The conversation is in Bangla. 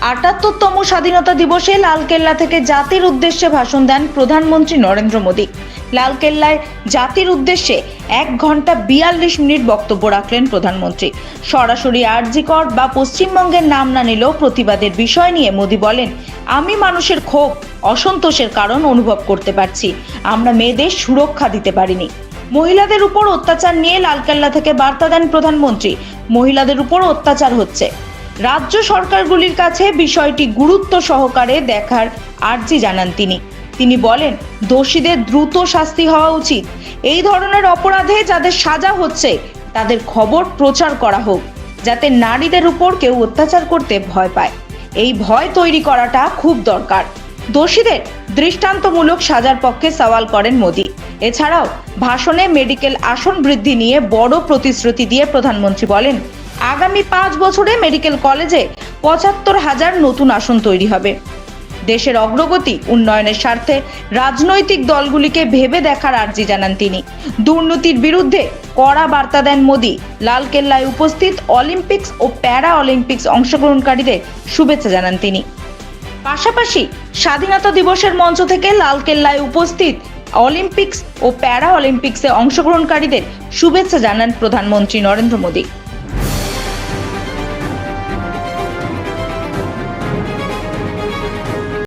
আটাত্তরতম স্বাধীনতা দিবসে লালকেল্লা থেকে জাতির উদ্দেশ্যে ভাষণ দেন প্রধানমন্ত্রী নরেন্দ্র মোদী। লালকেল্লায় জাতির উদ্দেশ্যে এক ঘণ্টা বিয়াল্লিশ মিনিট বক্তব্য রাখলেন প্রধানমন্ত্রী। সরাসরি আরজিকর বা পশ্চিমবঙ্গের নাম না নিলেও প্রতিবাদের বিষয় নিয়ে মোদী বলেন, আমি মানুষের ক্ষোভ, অসন্তোষের কারণ অনুভব করতে পারছি। আমরা মেয়েদের সুরক্ষা দিতে পারিনি। মহিলাদের উপর অত্যাচার নিয়ে লালকেল্লা থেকে বার্তা দেন প্রধানমন্ত্রী। মহিলাদের উপর অত্যাচার হচ্ছে। রাজ্য সরকারগুলির কাছে বিষয়টি গুরুত্ব সহকারে দেখার আর্জি জানান তিনি। তিনি বলেন, দোষীদের দ্রুত শাস্তি হওয়া উচিত। এই ধরনের অপরাধে যাদের সাজা হচ্ছে, তাদের খবর প্রচার করা হোক, যাতে নারীদের উপর কেউ অত্যাচার করতে ভয় পায়। এই ভয় তৈরি করাটা খুব দরকার। দোষীদের দৃষ্টান্তমূলক সাজার পক্ষে সওয়াল করেন মোদী। এছাড়াও, ভাষণে মেডিকেল আসন বৃদ্ধি নিয়ে বড় প্রতিশ্রুতি দিয়ে প্রধানমন্ত্রী বলেন আগামী পাঁচ বছরে মেডিকেল কলেজে পঁচাত্তর হাজার নতুন আসন তৈরি হবে। দেশের অগ্রগতি, উন্নয়নের স্বার্থে রাজনৈতিক দলগুলিকে ভেবে দেখার আর্জি জানান তিনি। দুর্নীতির বিরুদ্ধে কড়া বার্তা দেন মোদী। লালকেল্লায় উপস্থিত অলিম্পিক্স ও প্যারা অলিম্পিক্স অংশগ্রহণকারীদের শুভেচ্ছা জানান তিনি। পাশাপাশি স্বাধীনতা দিবসের মঞ্চ থেকে লালকেল্লায় উপস্থিত অলিম্পিক্স ও প্যারা অলিম্পিক্সে অংশগ্রহণকারীদের শুভেচ্ছা জানান প্রধানমন্ত্রী নরেন্দ্র মোদী।